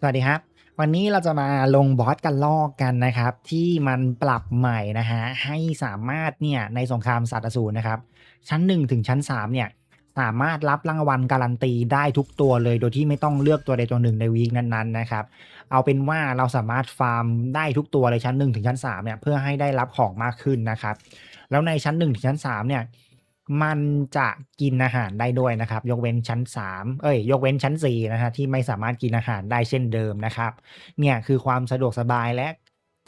สวัสดีครับ วันนี้เราจะมาลงบอสกันลอกกันนะครับ ที่มันปรับใหม่นะฮะให้สามารถเนี่ยในสงครามสัตว์อสูรนะครับ ชั้น 1 ถึงชั้น 3 เนี่ย สามารถรับรางวัลการันตีได้ทุกตัวเลยโดยที่ไม่ต้องเลือกตัวใดตัวหนึ่งในวีคนั้นๆนะครับ เอาเป็นว่าเราสามารถฟาร์มได้ทุกตัวเลยชั้น 1 ถึงชั้น3เนี่ยเพื่อให้ได้รับของมากขึ้นนะครับ แล้วในชั้น 1 ถึงชั้น3เนี่ย มันจะกินอาหารได้ด้วยนะครับ ยกเว้นชั้น 3 เอ้ย ยกเว้นชั้น4นะฮะที่ไม่สามารถกินอาหารได้เช่นเดิมนะครับ เนี่ยคือความสะดวกสบายและ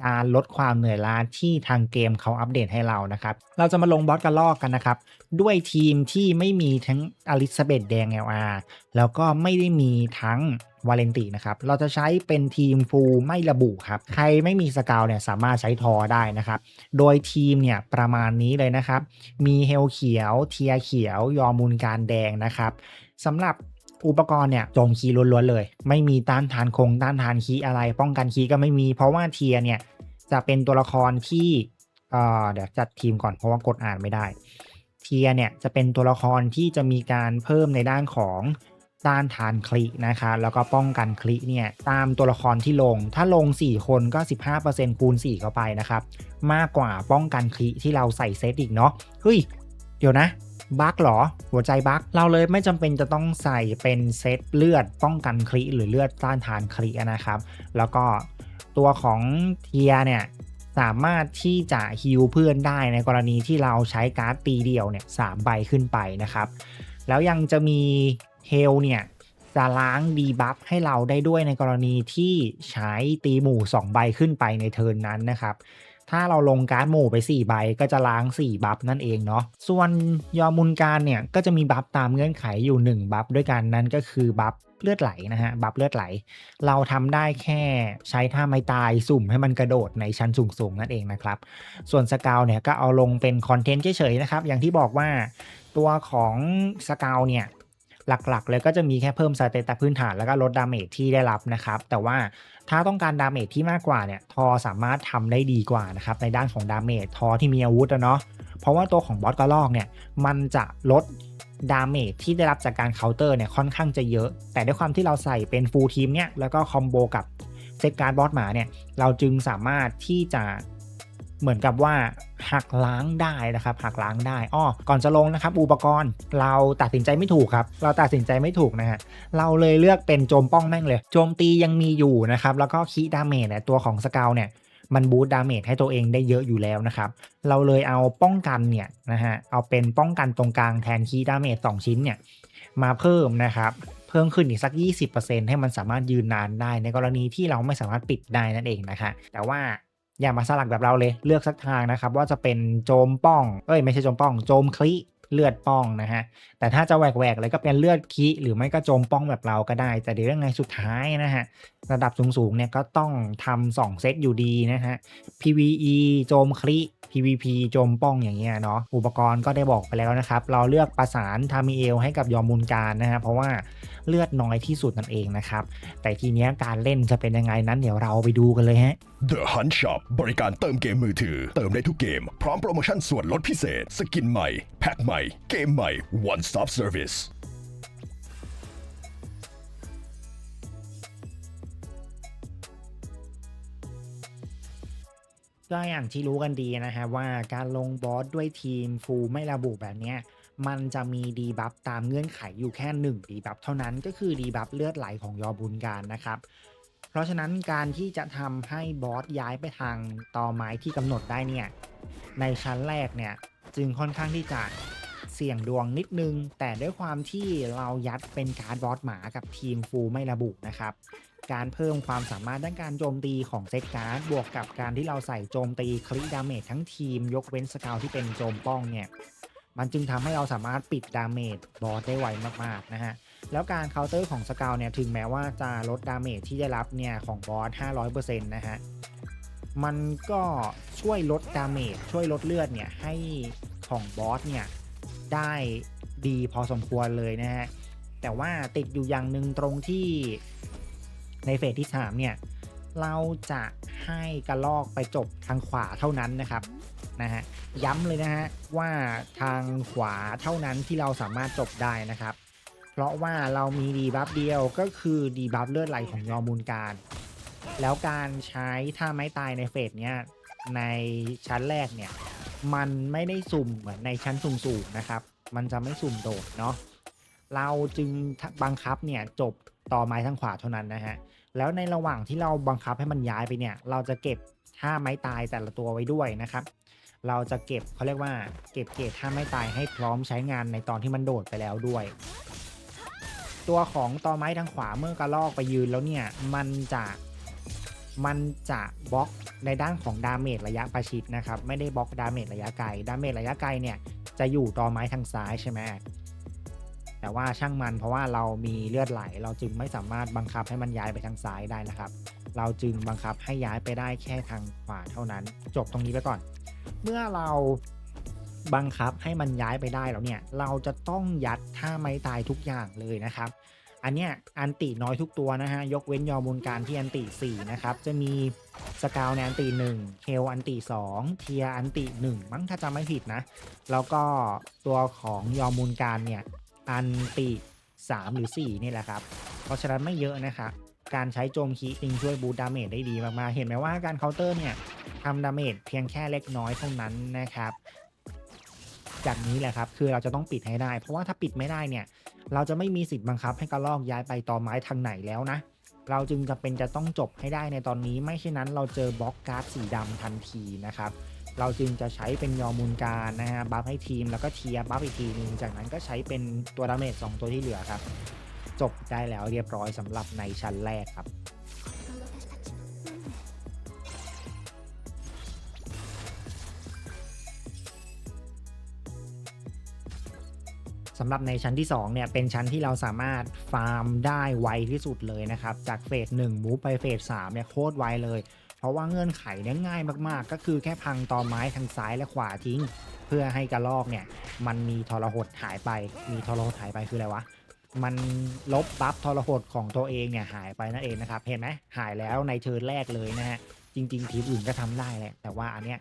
การลดความเหนื่อยล้าที่ทางเกมเขาอัปเดตให้เรานะครับ เราจะมาลงบอสกระลอกกันนะครับ ด้วยทีมที่ไม่มีทั้งอลิซาเบธแดง LR แล้วก็ไม่ได้มีทั้ง วาเลนตินะครับ เราจะใช้เป็นทีมฟูลไม่ระบุครับ ใครไม่มีสกาวเนี่ยสามารถใช้ทอได้นะครับ โดยทีมเนี่ยประมาณนี้เลยนะครับ มีเฮลเขียว เทียเขียว ยอมูลการแดงนะครับสำหรับอุปกรณ์เนี่ยโจมคีล้วนๆเลย ไม่มีต้านทานคงต้านทานคีอะไร ป้องกันคีก็ไม่มี เพราะว่าเทียเนี่ยจะเป็นตัวละครที่เอ่อเดี๋ยวจัดทีมก่อนเพราะว่ากดอ่านไม่ได้ เทียเนี่ยจะเป็นตัวละครที่จะมีการเพิ่มในด้านของ ต้านทานคลินะคะ แล้วก็ป้องกันคลิเนี่ยตามตัวละครที่ลง ถ้าลง 4 คนก็ 15%คูณ 4 เข้าไปนะครับ มากกว่าป้องกันคลิที่เราใส่เซตอีกเนาะเฮ้ย เดี๋ยวนะบั๊กเหรอ หัวใจบั๊กเราเลยไม่จำเป็นจะต้องใส่เป็นเซตเลือดป้องกันคลิหรือเลือดต้านทานคลินะครับ แล้วก็ตัวของเทียเนี่ยสามารถที่จะฮิวเพื่อนได้ในกรณีที่เราใช้การ์ดตีเดียวเนี่ยสามใบขึ้นไปนะครับ แล้วยังจะมี เฮลเนี่ยจะล้างดีบัฟให้เราได้ด้วยในกรณีที่ใช้ตีหมู่ 2 ใบขึ้นไปในเทิร์นนั้นนะครับ ถ้าเราลงการ์ดหมู่ไป 4 ใบก็จะล้าง 4 บัฟนั่นเองเนาะ ส่วนยอมุนการเนี่ยก็จะมีบัฟตามเงื่อนไขอยู่ 1 บัฟด้วยกันนั่นก็คือบัฟเลือดไหลนะฮะ บัฟเลือดไหล เราทำได้แค่ใช้ท่าไม้ตายสุ่มให้มันกระโดดในชั้นสูงๆนั่นเองนะครับ ส่วนสกาวเนี่ยก็เอาลงเป็นคอนเทนต์เฉยๆนะครับ อย่างที่บอกว่าตัวของสกาวเนี่ย หลักๆ เลยก็จะมีแค่เพิ่มสเตตัสพื้นฐานแล้วก็ลดดาเมจที่ได้รับนะครับ แต่ว่าถ้าต้องการดาเมจที่มากกว่าเนี่ยทอสามารถทำได้ดีกว่านะครับในด้านของดาเมจทอที่มีอาวุธอะเนาะเพราะว่าตัวของบอสกระลอกเนี่ยมันจะลดดาเมจที่ได้รับจากการเคาน์เตอร์เนี่ยค่อนข้างจะเยอะ แต่ด้วยความที่เราใส่เป็นฟูลทีมเนี่ยแล้วก็คอมโบกับเซตการ์ดบอสหมาเนี่ยเราจึงสามารถที่จะ เหมือนกับว่าหักล้างได้นะครับหักล้างได้อ้อก่อนจะลงนะครับ อุปกรณ์เราตัดสินใจไม่ถูกครับ เราตัดสินใจไม่ถูกนะฮะเราเลยเลือกเป็นโจมป้องแม่งเลย โจมตียังมีอยู่นะครับ แล้วก็คีดาเมจเนี่ยตัวของสกาวเนี่ยมันบูตดาเมจให้ตัวเองได้เยอะอยู่แล้วนะครับ เราเลยเอาป้องกันเนี่ยนะฮะเอาเป็นป้องกันตรงกลางแทนคีดาเมจ2ชิ้นเนี่ยมาเพิ่มนะครับเพิ่มขึ้นอีกสัก 20%ให้มันสามารถยืนนานได้ในกรณีที่เราไม่สามารถปิดได้นั่นเองนะคะแต่ว่า อย่ามาสลักแบบเราเลยเลือกสักทางนะครับว่าจะเป็นโจมป้อง เอ้ยไม่ใช่โจมป้อง โจมคลิเลือดป้องนะฮะ แต่ถ้าจะแหวกๆเลยก็เป็นเลือดคิหรือไม่ก็โจมป้องแบบเราก็ได้ แต่เดี๋ยวยังไงสุดท้ายนะฮะ ระดับสูงๆเนี่ยก็ต้องทำสองเซตอยู่ดีนะฮะ PVE โจมคลิ PVP โจมป้องอย่างเงี้ยเนาะอุปกรณ์ก็ได้บอกไปแล้วนะครับ เราเลือกประสานทามิเอลให้กับยอมมูลการนะฮะเพราะว่าเลือดน้อยที่สุดนั่นเองนะครับ แต่ทีเนี้ยการเล่นจะเป็นยังไงนั้นเดี๋ยวเราไปดูกันเลยฮะ The Hunt Shop บริการเติมเกมมือถือ เติมได้ทุกเกม พร้อมโปรโมชั่นส่วนลดพิเศษ สกินใหม่ แพ็คใหม่ เกมใหม่ One Stop Service ก็อย่างที่รู้กันดีนะฮะว่าการลงบอสด้วยทีมฟูลไม่ระบุแบบเนี้ยมันจะมีดีบัฟตามเงื่อนไขอยู่แค่1ดีบัฟเท่านั้นก็คือดีบัฟเลือดไหลของยอบุญการนะครับ เพราะฉะนั้นการที่จะทำให้บอสย้ายไปทางตอไม้ที่กำหนดได้เนี่ยในชั้นแรกเนี่ยจึงค่อนข้างที่จะเสี่ยงดวงนิดนึง แต่ด้วยความที่เรายัดเป็นการ์ดบอสหมากับทีมฟูลไม่ระบุนะครับ การเพิ่มความสามารถด้านการโจมตีของเซตการ์ดบวกกับการที่เราใส่โจมตีคลิดาเมจทั้งทีม ยกเว้นสกาวที่เป็นโจมป้องเนี่ยมันจึงทำให้เราสามารถปิดดาเมจบอสได้ไวมากๆนะฮะ แล้วการเคาน์เตอร์ของสกาวเนี่ยถึงแม้ว่าจะลดดาเมจที่ได้รับเนี่ยของบอส 500%นะฮะ มันก็ช่วยลดดาเมจช่วยลดเลือดเนี่ยให้ของบอสเนี่ยได้ดีพอสมควรเลยนะฮะ แต่ว่าติดอยู่อย่างหนึ่งตรงที่ ในเฟสที่3เนี่ยเราจะให้กระลอกไปจบทางขวาเท่านั้นนะครับนะฮะย้ำเลยนะฮะว่าทางขวาเท่านั้นที่เราสามารถจบได้นะครับ เพราะว่าเรามีดีบัฟเดียวก็คือดีบัฟเลือดไหลของยอมูลการ แล้วการใช้ท่าไม้ตายในเฟสเนี้ยในชั้นแรกเนี่ยมันไม่ได้สุ่มเหมือนในชั้นสูงๆนะครับ มันจะไม่สุ่มโดดเนาะเราจึงบังคับเนี่ยจบต่อไม้ทางขวาเท่านั้นนะฮะ แล้วในระหว่างที่เราบังคับให้มันย้ายไปเนี่ย เราจะเก็บท่าไม้ตายแต่ละตัวไว้ด้วยนะครับ เราจะเก็บเขาเรียกว่าเก็บเกรดท่าไม้ตายให้พร้อมใช้งานในตอนที่มันโดดไปแล้วด้วย ตัวของตอไม้ทางขวาเมื่อกระลอกไปยืนแล้วเนี่ยมันจะมันจะบล็อกในด้านของดาเมจระยะประชิดนะครับ ไม่ได้บล็อกดาเมจระยะไกลดาเมจระยะไกลเนี่ยจะอยู่ตอไม้ทางซ้ายใช่ไหม แต่ว่าช่างมันเพราะว่าเรามีเลือดไหล เราจึงไม่สามารถบังคับให้มันย้ายไปทางซ้ายได้นะครับ เราจึงบังคับให้ย้ายไปได้แค่ทางขวาเท่านั้น จบตรงนี้ไปก่อน เมื่อเราบังคับให้มันย้ายไปได้แล้วเนี่ย เราจะต้องยัดท่าไม้ตายทุกอย่างเลยนะครับ อันเนี้ยอันติน้อยทุกตัวนะฮะ ยกเว้นยอมูลการที่อันติ 4 นะครับ จะมีสกาวในอันติ1เฮลอันติ 2 เทียอันติ 1 มั้งถ้าจำไม่ผิดนะ แล้วก็ตัวของยอมูลการเนี่ย อันติ3หรือ4นี่แหละครับ เพราะฉะนั้นไม่เยอะนะครับการใช้โจมคีติงช่วยบูดาเมจได้ดีมากๆ เห็นไหมว่าการเคาน์เตอร์เนี่ยทำดาเมจเพียงแค่เล็กน้อยเท่านั้นนะครับ จากนี้แหละครับคือเราจะต้องปิดให้ได้ เพราะว่าถ้าปิดไม่ได้เนี่ย เราจะไม่มีสิทธิ์บังคับให้กระลอกย้ายไปต่อไม้ทางไหนแล้วนะ เราจึงจะเป็นจะต้องจบให้ได้ในตอนนี้ ไม่เช่นนั้นเราเจอบล็อกการ์ดสีดำทันทีนะครับ เราจึงจะใช้เป็นยอมูลการนะฮะบัฟให้ทีมแล้วก็เทียบัฟอีกทีนึงจากนั้นก็ใช้เป็นตัวดาเมจ2ตัวที่เหลือครับ จบได้แล้วเรียบร้อยสำหรับในชั้นแรกครับสำหรับในชั้นที่2เนี่ยเป็นชั้นที่เราสามารถฟาร์มได้ไวที่สุดเลยนะครับ จากเฟส1มูฟไปเฟส3เนี่ยโคตรไวเลย เพราะว่าเงื่อนไขเนี่ยง่ายมากๆ ก็คือแค่พังตอไม้ทางซ้ายและขวาทิ้ง เพื่อให้กระลอกเนี่ย มันมีทรหดหายไป มีทรหดหายไปคืออะไรวะมันลบบัฟทรหดของตัวเองเนี่ยหายไปนั่นเองนะครับเห็นไหมหายแล้วในเทิร์นแรกเลยนะฮะจริง ๆ ทีมอื่นก็ทำได้แหละแต่ว่าอันเนี้ย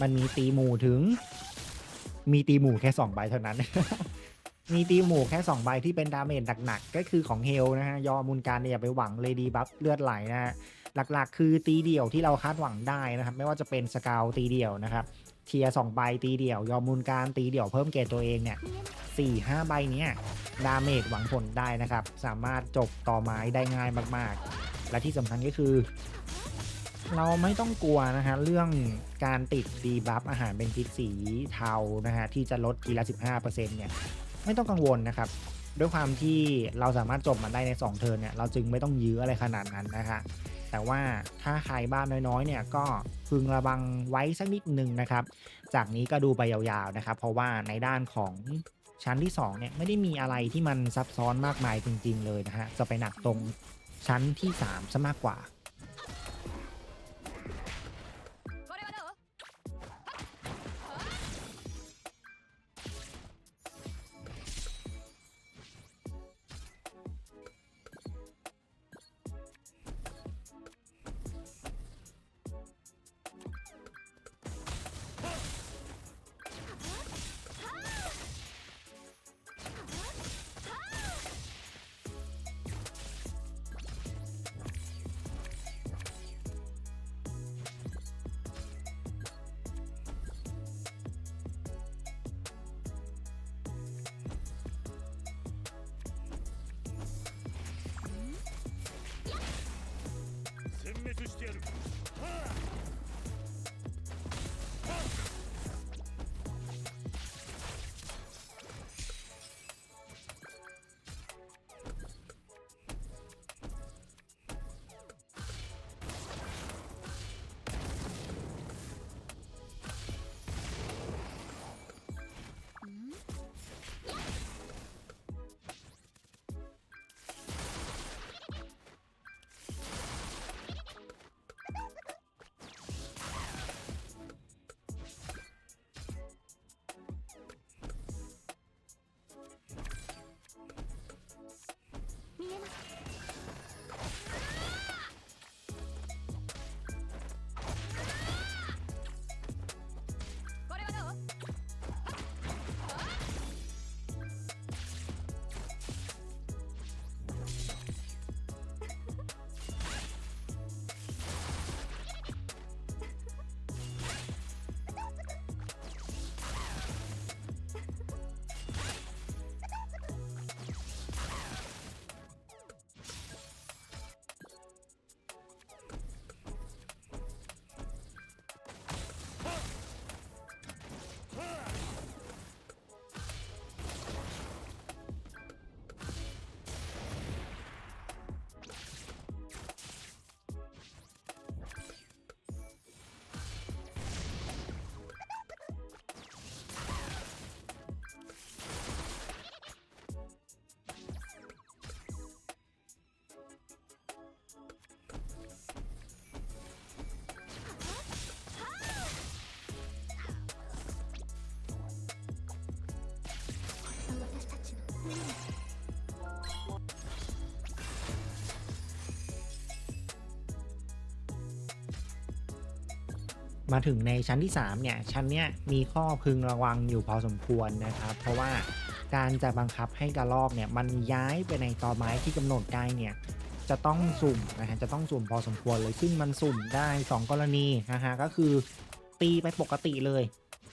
มันมีตีหมู่ถึง มีตีหมู่แค่2ใบเท่านั้น มีตีหมู่แค่2ใบที่เป็นดาเมจหนักๆก็คือของเฮลนะฮะยอมูลการเนี่ยอย่าไปหวังเลยดีบัฟเลือดไหลนะฮะ หลักๆ คือตีเดี่ยวที่เราคาดหวังได้นะครับ ไม่ว่าจะเป็นสกาวตีเดี่ยวนะครับเทียสองใบตีเดี่ยวยอมูลการตีเดี่ยวเพิ่มเกรดตัวเองเนี่ยสี่ห้าใบเนี้ยดาเมจหวังผลได้นะครับ สามารถจบต่อไม้ได้ง่ายมากๆ และที่สำคัญก็คือ เราไม่ต้องกลัวนะฮะเรื่องการติดดีบัฟอาหารเป็นพิษสีเทานะฮะที่จะลดทีละ 15%เนี่ยไม่ต้องกังวลนะครับ ด้วยความที่เราสามารถจบมันได้ใน 2 เทิร์นเนี่ยเราจึงไม่ต้องยื้ออะไรขนาดนั้นนะคะ แต่ว่าถ้าใครบ้านน้อยๆเนี่ยก็พึงระวังไว้สักนิดหนึ่งนะครับ จากนี้ก็ดูไปยาวๆนะครับ เพราะว่าในด้านของชั้นที่2เนี่ยไม่ได้มีอะไรที่มันซับซ้อนมากมายจริง ๆ เลยนะฮะจะไปหนักตรงชั้นที่3ซะมากกว่า มาถึงในชั้นที่ 3 เนี่ย ชั้นเนี้ยมีข้อพึงระวังอยู่พอสมควรนะครับ เพราะว่าการจะบังคับให้กระลอกเนี่ยมันย้ายไปในตอไม้ที่กำหนดได้เนี่ยจะต้องสุ่มนะฮะจะต้องสุ่มพอสมควรเลยซึ่งมันสุ่มได้ 2 กรณีนะฮะก็คือ ตีไปปกติเลย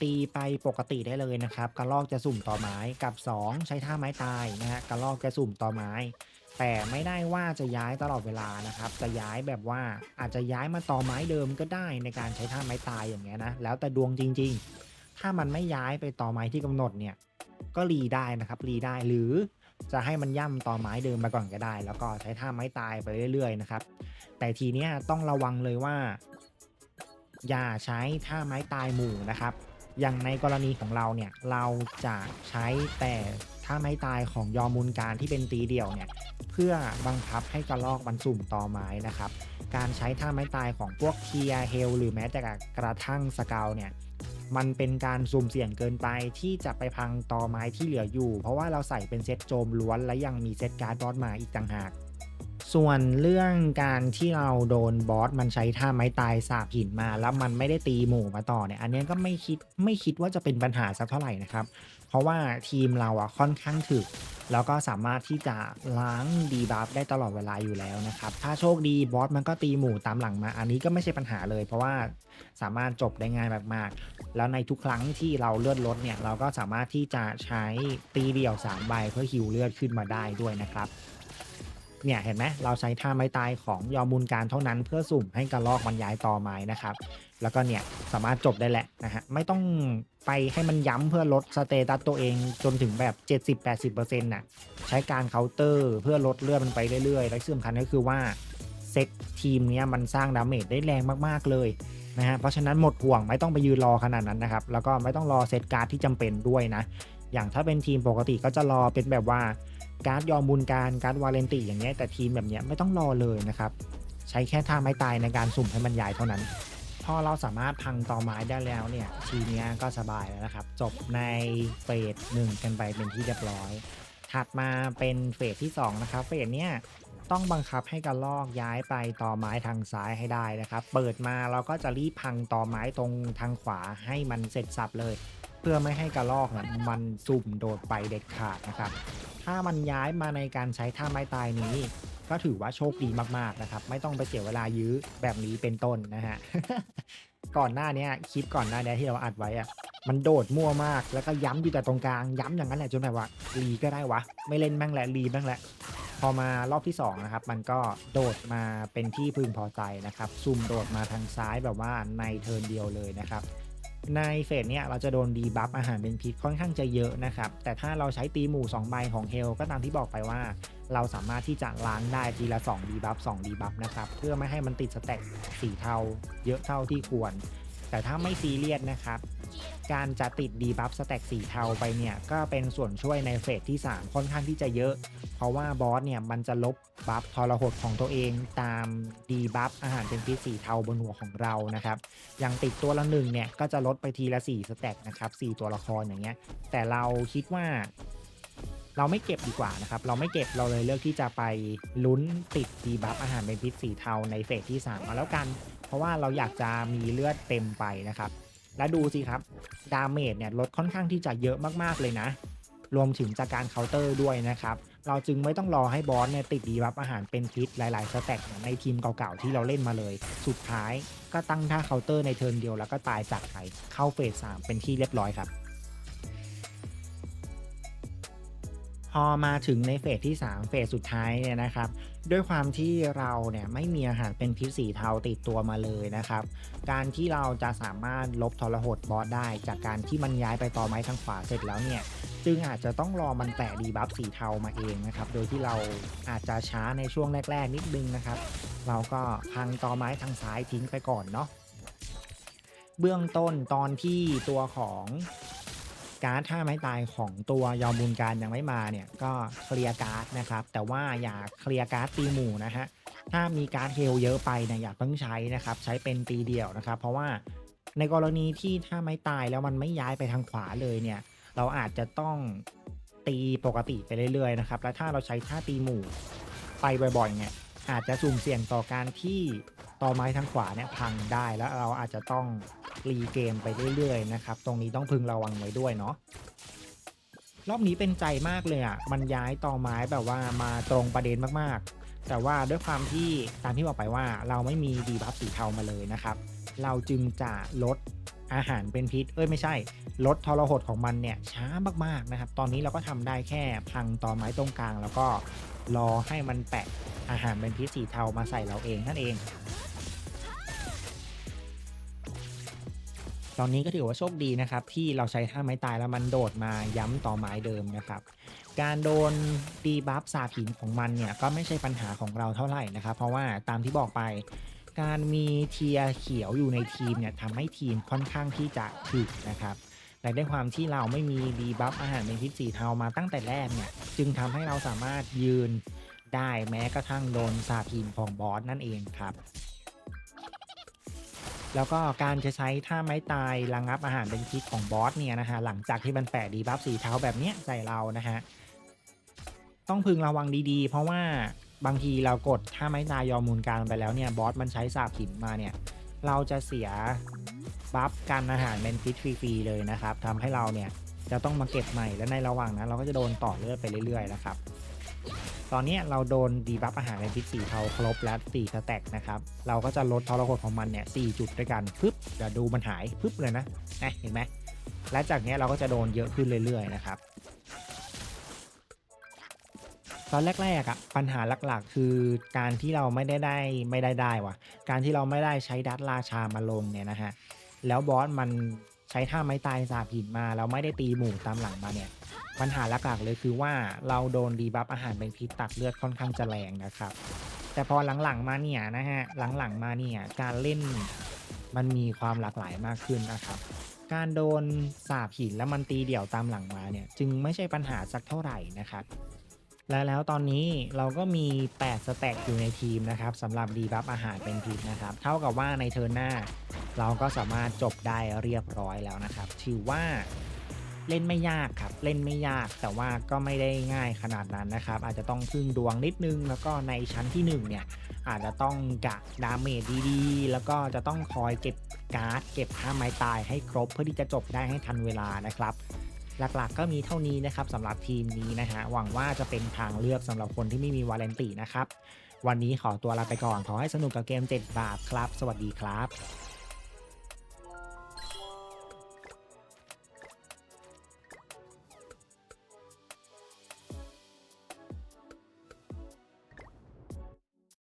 ตีไปปกติได้เลยนะครับกระลอกจะสุ่มต่อไม้กับ 2 ใช้ท่าไม้ตายนะฮะกระลอกจะสุ่มต่อไม้ แต่ไม่ได้ว่าจะย้ายตลอดเวลานะครับ จะย้ายแบบว่าอาจจะย้ายมาต่อไม้เดิมก็ได้ในการใช้ท่าไม้ตายอย่างเงี้ยนะ แล้วแต่ดวงจริง ๆ ถ้ามันไม่ย้ายไปต่อไม้ที่กำหนดเนี่ย ก็รีได้นะครับ รีได้หรือจะให้มันย่ำต่อไม้เดิมมาก่อนก็ได้ แล้วก็ใช้ท่าไม้ตายไปเรื่อยๆนะครับ แต่ทีเนี้ยต้องระวังเลยว่า อย่าใช้ท่าไม้ตายหมู่นะครับ อย่างในกรณีของเราเนี่ยเราจะใช้แต่ท่าไม้ตายของยอมูลการที่เป็นตีเดี่ยวเนี่ยเพื่อบังคับให้กระลอกมันสุ่มต่อไม้นะครับ การใช้ท่าไม้ตายของพวกเคียเฮลหรือแม้แต่กระทั่งสเกลเนี่ยมันเป็นการสุ่มเสี่ยงเกินไปที่จะไปพังตอไม้ที่เหลืออยู่ เพราะว่าเราใส่เป็นเซตโจมล้วนและยังมีเซตการ์ดบอสมาอีกต่างหาก ส่วนเรื่องการที่เราโดนบอสมันใช้ท่าไม้ตายสาบหินมา แล้วมันไม่ได้ตีหมู่มาต่อเนี่ย อันนี้ก็ไม่คิดไม่คิดว่าจะเป็นปัญหาสักเท่าไหร่นะครับ เพราะว่าทีมเราอะค่อนข้างถึก แล้วก็สามารถที่จะล้างดีบัฟได้ตลอดเวลาอยู่แล้วนะครับ ถ้าโชคดีบอสมันก็ตีหมู่ตามหลังมา อันนี้ก็ไม่ใช่ปัญหาเลย เพราะว่าสามารถจบได้ง่ายมากๆ แล้วในทุกครั้งที่เราเลือดลดเนี่ยเราก็สามารถที่จะใช้ตีเดี่ยว3ใบเพื่อฮิวเลือดขึ้นมาได้ด้วยนะครับ เนี่ยเห็นไหมเราใช้ท่าไม้ตายของยอมูลการเท่านั้น เพื่อสุ่มให้กระลอกมันย้ายต่อไม้นะครับ แล้วก็เนี่ยสามารถจบได้แหละนะฮะไม่ต้องไปให้มันย้ำเพื่อลดสเตตัสตัวเองจนถึงแบบ 70-80%น่ะใช้การเคาน์เตอร์เพื่อลดเลือดมันไปเรื่อยๆ และสำคัญก็คือว่าเซตทีมเนี้ยมันสร้างดาเมจได้แรงมากๆเลยนะฮะเพราะฉะนั้นหมดห่วงไม่ต้องไปยืนรอขนาดนั้นนะครับ แล้วก็ไม่ต้องรอเซตการ์ดที่จำเป็นด้วยนะ อย่างถ้าเป็นทีมปกติก็จะรอเป็นแบบว่า การ์ดยอมบุญการการ์ดวาเลนติอย่างเงี้ยแต่ทีมแบบเนี้ยไม่ต้องรอเลยนะครับ ใช้แค่ท่าไม้ตายในการสุ่มให้มันใหญ่เท่านั้น พอเราสามารถพังต่อไม้ได้แล้วเนี่ย ทีเนี้ยก็สบายแล้วนะครับ จบในเฟสหนึ่งกันไปเป็นที่เรียบร้อย ถัดมาเป็นเฟสที่ 2 นะครับ เฟสเนี้ยต้องบังคับให้กระลอกย้ายไปต่อไม้ทางซ้ายให้ได้นะครับ เปิดมาเราก็จะรีบพังต่อไม้ตรงทางขวาให้มันเสร็จสับเลย พื่อไม่ให้กระลอกนี่ยมันสุ่มโดดไปเด็ดขาดนะครับ ถ้ามันย้ายมาในการใช้ท่าไม้ตายนี้ ก็ถือว่าโชคดีมากๆนะครับ ไม่ต้องไปเสียเวลายื้อแบบนี้เป็นต้นนะฮะก่อนหน้านี้คลิปก่อนหน้านี้ที่เราอัดไว้อะมันโดดมั่วมากแล้วก็ย้ำอยู่แต่ตรงกลางย้ำอย่างนั้นแหละจนแบบว่ารีก็ได้วะ ไม่เล่นแม่งแหละรีแม่งแหละ พอมารอบที่2นะครับมันก็โดดมาเป็นที่พึงพอใจนะครับซุ่มโดดมาทางซ้ายแบบว่าในเทิร์นเดียวเลยนะครับ ในเฟสเนี่ยเราจะโดนดีบัฟอาหารเป็นพิษค่อนข้างจะเยอะนะครับ แต่ถ้าเราใช้ตีหมู่ 2 ใบของเฮลก็ตามที่บอกไปว่า เราสามารถที่จะล้างได้ทีละ2ดีบัฟ2ดีบัฟนะครับ เพื่อไม่ให้มันติดสแต็กสีเทาเยอะเท่าที่ควร แต่ถ้าไม่ซีเรียสนะครับ การจะติดดีบัฟสแต็กสีเทาไปเนี่ยก็เป็นส่วนช่วยในเฟสที่ 3 ค่อนข้างที่จะเยอะ เพราะว่าบอสเนี่ยมันจะลบบัฟทรหดของตัวเองตามดีบัฟอาหารเป็นพิษสีเทาบนหัวของเรานะครับอย่างติดตัวละหนึ่งเนี่ยก็จะลดไปทีละ 4 สแต็กนะครับ4ตัวละครอย่างเงี้ย แต่เราคิดว่าเราไม่เก็บดีกว่านะครับ เราไม่เก็บเราเลยเลือกที่จะไปลุ้นติดดีบัฟอาหารเป็นพิษสีเทาในเฟสที่3มาแล้วกัน ราะว่าเราอยากจะมีเลือดเต็มไปนะครับ และดูสิครับ ดาเมจเนี่ยลดค่อนข้างที่จะเยอะมากๆเลยนะ รวมถึงจากการเคาน์เตอร์ด้วยนะครับ เราจึงไม่ต้องรอให้บอสเนี่ยติดดีบัฟอาหารเป็นพิษหลายๆสแต็กในทีมเก่าๆที่เราเล่นมาเลย สุดท้ายก็ตั้งท่าเคาน์เตอร์ในเทิร์นเดียวแล้วก็ตายจากไปเข้าเฟสสามเป็นที่เรียบร้อยครับพอมาถึงในเฟสที่ 3 เฟสสุดท้ายเนี่ยนะครับ ด้วยความที่เราเนี่ยไม่มีอาหารเป็นพิษสีเทาติดตัวมาเลยนะครับ การที่เราจะสามารถลบทรหดบอสได้ จากการที่มันย้ายไปต่อไม้ทางขวาเสร็จแล้วเนี่ยจึงอาจจะต้องรอมันแตะดีบัฟสีเทามาเองนะครับ โดยที่เราอาจจะช้าในช่วงแรก ๆ นิดนึงนะครับ เราก็พังต่อไม้ทางซ้ายทิ้งไปก่อนเนาะเบื้องต้นตอนที่ตัวของ การ์ดท่าไม้ตายของตัวยอมบุญการยังไม่มาเนี่ยก็เคลียร์การ์ดนะครับ แต่ว่าอย่าเคลียร์การ์ดตีหมู่นะฮะถ้ามีการ์ดเฮลเยอะไปเนี่ยอย่าเพิ่งใช้นะครับใช้เป็นตีเดียวนะครับ เพราะว่าในกรณีที่ถ้าไม้ตายแล้วมันไม่ย้ายไปทางขวาเลยเนี่ย เราอาจจะต้องตีปกติไปเรื่อยๆนะครับและถ้าเราใช้ท่าตีหมู่ไปบ่อยๆเนี่ยอาจจะสุ่มเสี่ยงต่อการที่ ตอไม้ทางขวาเนี่ยพังได้แล้วเราอาจจะต้องรีเกมไปเรื่อยๆนะครับ ตรงนี้ต้องพึงระวังไว้ด้วยเนาะรอบนี้เป็นใจมากเลยอะ่ะ มันย้ายตอไม้แบบว่ามาตรงประเด็นมากๆ แต่ว่าด้วยความที่ตามที่บอกไปว่าเราไม่มีดีบัฟสีเทามาเลยนะครับ เราจึงจะลดอาหารเป็นพิษ เอ้ยไม่ใช่ ลดทรหดของมันเนี่ยช้ามากๆนะครับ ตอนนี้เราก็ทำได้แค่พังตอไม้ตรงกลาง แล้วก็ รอให้มันแปะอาหารเป็นพิษสีเทามาใส่เราเองนั่นเอง ตอนนี้ก็ถือว่าโชคดีนะครับ ที่เราใช้ท่าไม้ตายแล้วมันโดดมาย้ำต่อไม้เดิมนะครับ การโดนดีบัฟสาบหินของมันเนี่ยก็ไม่ใช่ปัญหาของเราเท่าไหร่นะครับ เพราะว่าตามที่บอกไปการมีเทียเขียวอยู่ในทีมเนี่ยทำให้ทีมค่อนข้างที่จะถึกนะครับ แต่ด้วยความที่เราไม่มีดีบัฟอาหารเป็นพิษสีเทามาตั้งแต่แรกเนี่ย จึงทำให้เราสามารถยืนได้แม้กระทั่งโดนสาบหินของบอสนั่นเองครับ แล้วก็การจะใช้ท่าไม้ตายระงับอาหารเป็นพิษของบอสเนี่ยนะฮะหลังจากที่มันแปะดีบัฟสีเทาแบบเนี้ยใส่เรานะฮะต้องพึงระวังดีๆ เพราะว่าบางทีเรากดท่าไม้ตายยอมมูลการไปแล้วเนี่ยบอสมันใช้สาบหินมาเนี่ย เราจะเสีย บัฟการอาหารเป็นพิษฟรีๆเลยนะครับทำให้เราเนี่ยจะต้องมาเก็บใหม่และในระหว่างนั้นเราก็จะโดนต่อเลือดไปเรื่อยๆนะครับ ตอนนี้เราโดนดีบัฟอาหารในพิษสีเทาครบแล้ว4สแต็กนะครับ เราก็จะลดทรหดของมันเนี่ย4จุดด้วยกันปึ๊บเดี๋ยวดูมันหายปึ๊บเลยนะนะเห็นไหมและจากนี้เราก็จะโดนเยอะขึ้นเรื่อยๆนะครับตอนแรกๆอะปัญหาหลักๆ คือการที่เราไม่ได้ได้ไม่ได้ได้ว่ะ การที่เราไม่ได้ใช้ดัตราชามาลงเนี่ยนะฮะ แล้วบอสมันใช้ท่าไม้ตายสาบหินมาแล้วไม่ได้ตีหมู่ตามหลังมาเนี่ยปัญหาหลักๆเลยคือว่าเราโดนดีบัฟอาหารเป็นพิษตัดเลือดค่อนข้างจะแรงนะครับ แต่พอหลังๆมาเนี่ยนะฮะหลังๆมาเนี่ยการเล่นมันมีความหลากหลายมากขึ้นนะครับ การโดนสาบหินแล้วมันตีเดี่ยวตามหลังมาเนี่ยจึงไม่ใช่ปัญหาสักเท่าไหร่นะครับ และแล้วตอนนี้เราก็มี 8 สแต็กอยู่ในทีมนะครับสำหรับดีบัฟอาหารเป็นพิษนะครับ เท่ากับว่าในเทิร์นหน้า เราก็สามารถจบได้เรียบร้อยแล้วนะครับ ถือว่าเล่นไม่ยากครับ เล่นไม่ยากแต่ว่าก็ไม่ได้ง่ายขนาดนั้นนะครับ อาจจะต้องพึ่งดวงนิดนึง แล้วก็ในชั้นที่ 1 เนี่ย อาจจะต้องกะดาเมจดีๆ แล้วก็จะต้องคอยเก็บการ์ดเก็บท่าไม้ตายให้ครบเพื่อที่จะจบได้ให้ทันเวลานะครับ หลักๆ ก็มีเท่านี้นะครับสำหรับทีมนี้นะฮะหวังว่าจะเป็นทางเลือกสำหรับคนที่ไม่มีวาเลนตีนะครับ วันนี้ขอตัวลาไปก่อนขอให้สนุกกับเกม 7 บาทครับ สวัสดีครับ